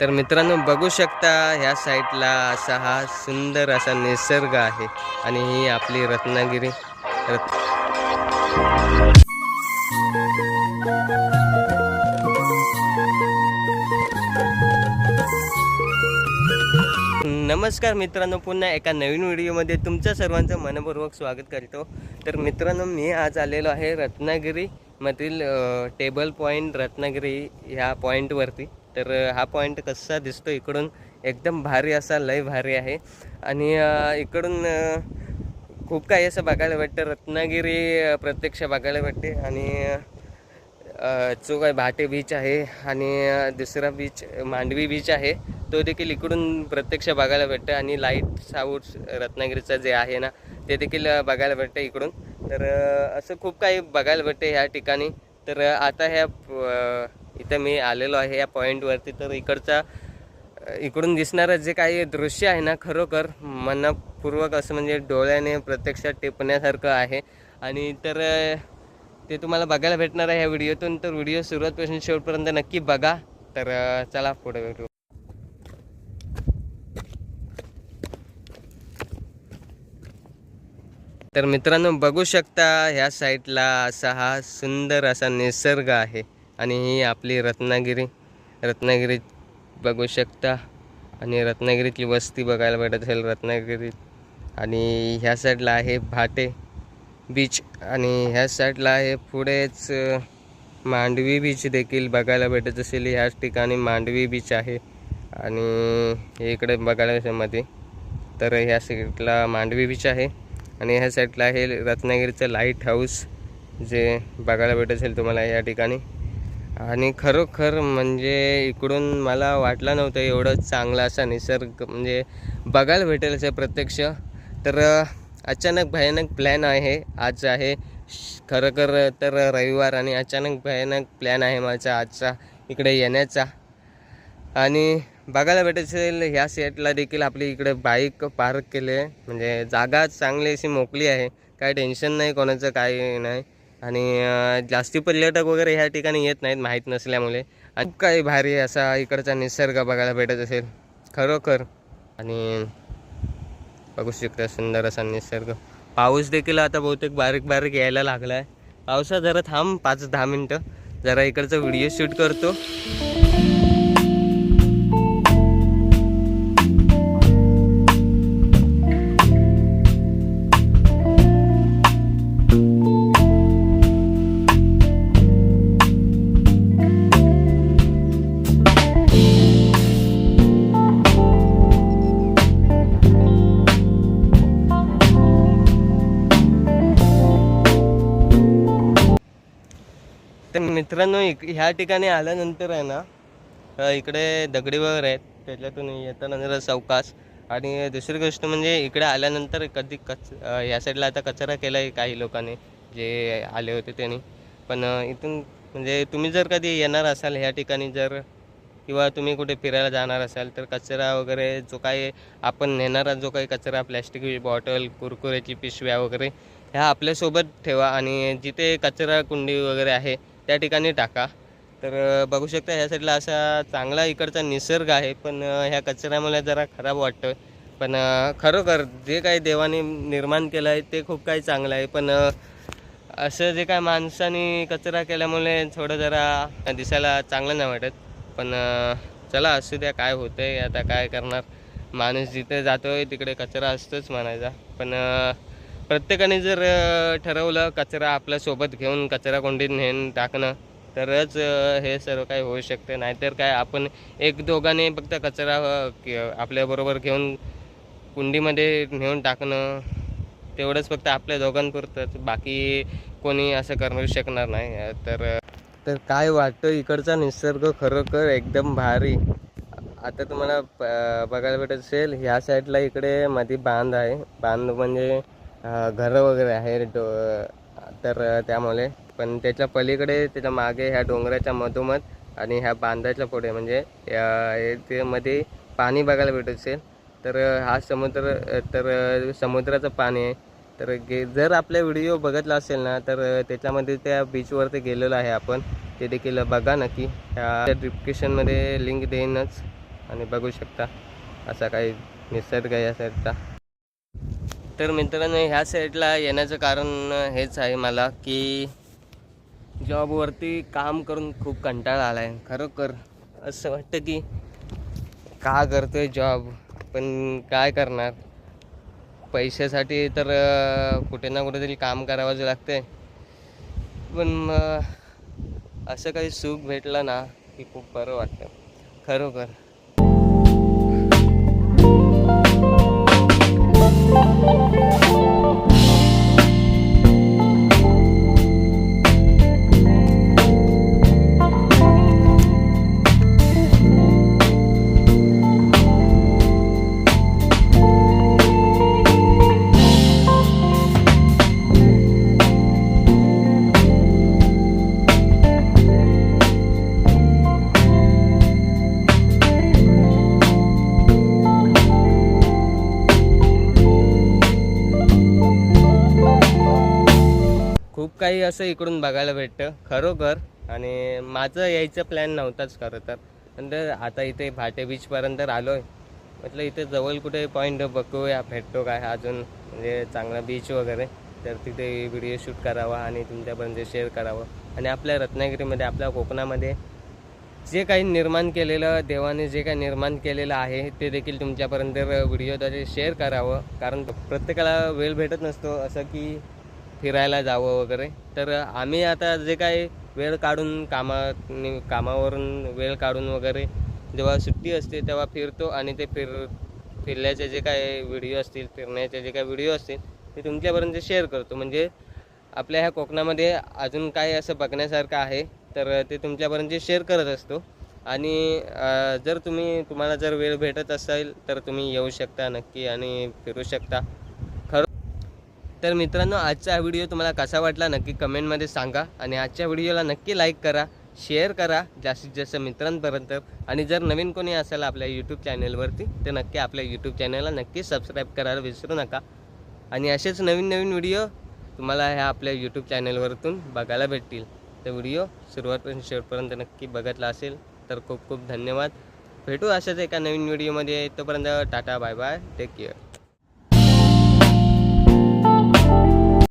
तर मित्रांनो बघू शकता ह्या साईडला असा हा सुंदर असा निसर्ग आहे आणि ही आपली रत्नागिरी. रत् नमस्कार मित्रांनो पुन्हा एका नवीन व्हिडिओमध्ये तुमच्या सर्वांचं मनपूर्वक स्वागत करतो. तर मित्रांनो मी आज आलेलो आहे रत्नागिरीमधील टेबल पॉईंट रत्नागिरी ह्या पॉईंटवरती तर हा पॉईंट कसा दिसतो इकडून? एकदम भारी असा लय भारी आहे. आणि इकडून खूप काही असं बघायला भेटतं. रत्नागिरी प्रत्यक्ष बघायला भेटते. आणि जो काय भाटे बीच आहे आणि दुसरा बीच मांडवी बीच आहे तो देखील इकडून प्रत्यक्ष बघायला भेटतं. आणि लाइट हाऊस रत्नागिरीचं जे आहे ना ते देखील बघायला भेटतं इकडून. तर असं खूप काही बघायला भेटतं ह्या ठिकाणी. तर आता ह्या इथं मी आलेलो आहे या पॉईंटवरती तर इकडचा इकडून दिसणारं जे काही दृश्य आहे ना खरोखर मनपूर्वक असं म्हणजे डोळ्याने प्रत्यक्षात टिपण्यासारखं आहे. आणि तर ते तुम्हाला बघायला भेटणार आहे या व्हिडिओतून. तर व्हिडिओ सुरुवातपासून शेवटपर्यंत नक्की बघा. तर चला पुढे भेटू. तर मित्रांनो बघू शकता ह्या साईडला असा हा सुंदर असा निसर्ग आहे. आणि ही आपली रत्नागिरी. रत्नागिरीत बघू शकता. आणि रत्नागिरीतली वस्ती बघायला भेटत असेल रत्नागिरीत. आणि ह्या साईडला आहे भाटे बीच आणि ह्या साईडला आहे पुढेच मांडवी बीच देखील बघायला भेटत असेल. ह्याच ठिकाणी मांडवी बीच आहे. आणि इकडे बघायला मध्ये. तर ह्या साईडला मांडवी बीच आहे. आणि ह्या साईडला आहे रत्नागिरीचं लाइट हाऊस जे बघायला भेटत असेल तुम्हाला या ठिकाणी. आणि खरोखर म्हणजे इकडून मला वाटलं नव्हतं एवढं चांगला असा निसर्ग म्हणजे बघायला भेटेल असं प्रत्यक्ष. तर अचानक भयानक प्लॅन आहे आज आहे. श- खरोखर तर रविवार आणि अचानक भयानक प्लॅन आहे माझा आजचा इकडे येण्याचा. आणि बघायला भेटेल असेल ह्या सेटला देखील आपली इकडे बाईक पार्क केली आहे. म्हणजे जागा चांगली अशी मोकळी आहे. काय टेन्शन नाही कोणाचं काही नाही. आणि जास्ती पर्यटक वगैरे ह्या ठिकाणी येत नाहीत माहीत नसल्यामुळे. आणि काही भारी असा इकडचा निसर्ग बघायला भेटत असेल. खरोखर. आणि बघू शकता सुंदर असा निसर्ग. पाऊस देखील आता बहुतेक बारीक बारीक यायला लागला आहे पावसा जरा थांब पाच दहा मिनटं. जरा इकडचा व्हिडिओ शूट करतो. मित्रांनो इक ह्या ठिकाणी आल्यानंतर आहे ना इकडे दगडी वगैरे आहेत. त्याच्यातून येताना जरा चौकास. आणि दुसरी गोष्ट म्हणजे इकडे आल्यानंतर कधी कच ह्या या साईडला आता कचरा केला आहे काही लोकांनी जे आले होते त्यांनी. पण इथून म्हणजे तुम्ही जर कधी येणार असाल ह्या ठिकाणी जर किंवा तुम्ही कुठे फिरायला जाणार असाल तर कचरा वगैरे जो काही आपण नेणारा जो काही कचरा प्लॅस्टिक बॉटल कुरकुऱ्याची पिशव्या वगैरे ह्या आपल्यासोबत ठेवा. आणि जिथे कचरा कुंडी वगैरे आहे त्या ठिकाणी टाका. तर बघू शकता ह्या साईडला असा चांगला इकडचा निसर्ग आहे पण ह्या कचऱ्यामुळे जरा खराब वाटतं पण खरोखर जे काही देवाने निर्माण केलं आहे ते खूप काही चांगलं आहे. पण असं जे काय माणसाने कचरा केल्यामुळे थोडं जरा दिसायला चांगलं नाही वाटत. पण चला असू द्या काय होतं आहे आता काय करणार? माणूस जिथे जातो आहे तिकडे कचरा असतोच म्हणायचा. पण प्रत्येकाने जर ठरवलं कचरा आपल्यासोबत घेऊन कचरा कोंडीत नेऊन टाकणं तरच हे सर्व काही होऊ शकते. नाहीतर काय आपण एक दोघांनी फक्त कचरा आपल्याबरोबर घेऊन कुंडीमध्ये नेऊन टाकणं तेवढंच फक्त आपल्या दोघांपुरतंच. बाकी कोणी असं करू शकणार नाही. तर तर काय वाटतं इकडचा निसर्ग खरोखर एकदम भारी? आता तुम्हाला बघायला भेटत असेल ह्या साईडला इकडे मध्ये बांध आहे. बांध म्हणजे घरं वगैरे आहे डो तर त्यामुळे. पण त्याच्या पलीकडे त्याच्यामागे ह्या डोंगराच्या मधोमध आणि ह्या बांधाच्या पुढे म्हणजे ते मध्ये पाणी बघायला भेटत असेल तर हा समुद्र तर समुद्राचं पाणी आहे. तर गे जर आपल्या व्हिडिओ बघितला असेल ना तर त्याच्यामध्ये त्या बीचवरती गेलेलो आहे आपण. ते देखील बघा नक्की. ह्या डिस्क्रिप्शनमध्ये लिंक देईनच. आणि बघू शकता. असा काही निसर्ग आहे या तर मित्रांनो ह्या साईडला येण्याचं कारण हेच आहे मला की जॉबवरती काम करून खूप कंटाळा आला आहे खरोखर असं वाटतं की का करतो आहे जॉब? पण काय करणार? पैशासाठी तर कुठे ना कुठेतरी काम करावंच लागते पण मग असं काही सुख भेटलं ना की खूप बरं वाटतं. खरोखर. काही असं इकडून बघायला भेटतं. खरोखर. आणि माझं यायचं प्लॅन नव्हताच खरं तर. पण तर आता इथे भाटे बीचपर्यंत आलो आहे म्हटलं इथे जवळ कुठे पॉईंट बघूया भेटतो काय? अजून म्हणजे चांगला बीच वगैरे. तर तिथे व्हिडिओ शूट करावा आणि तुमच्यापर्यंत शेअर करावं. आणि आपल्या रत्नागिरीमध्ये आपल्या कोकणामध्ये जे काही निर्माण केलेलं देवाने जे काही निर्माण केलेलं आहे ते देखील तुमच्यापर्यंत व्हिडिओद्वारे शेअर करावं. कारण प्रत्येकाला वेळ भेटत नसतो. असं की फिरायला जावं वगैरे. तर आम्ही आता जे काही वेळ काढून कामा कामावरून वेळ काढून वगैरे जेव्हा सुट्टी असते तेव्हा फिरतो आणि ते फिर फिरल्याचे जे काय व्हिडिओ असतील फिरण्याचे जे काय व्हिडिओ असतील ते तुमच्यापर्यंत शेअर करतो. म्हणजे आपल्या ह्या कोकणामध्ये अजून काय असं बघण्यासारखं आहे तर ते तुमच्यापर्यंत शेअर करत असतो. आणि जर तुम्ही तुम्हाला जर वेळ भेटत असेल तर तुम्ही येऊ शकता नक्की आणि फिरू शकता. तर मित्रांनो आजचा हा व्हिडिओ तुम्हाला कसा वाटला नक्की कमेंटमध्ये सांगा आणि आजच्या व्हिडिओला नक्की लाईक करा शेअर करा जास्तीत जास्त मित्रांपर्यंत. आणि जर नवीन कोणी असेल आपल्या यूट्यूब चॅनलवरती तर नक्की आपल्या यूट्यूब चॅनलला नक्की सबस्क्राईब करायला विसरू नका. आणि असेच नवीन नवीन व्हिडिओ तुम्हाला ह्या आपल्या यूट्यूब चॅनलवरतून बघायला भेटतील. तर व्हिडिओ सुरुवातपासून शेवटपर्यंत नक्की बघितला असेल तर खूप खूप धन्यवाद. भेटू अशाच एका नवीन व्हिडिओमध्ये. तोपर्यंत tata bye bye take care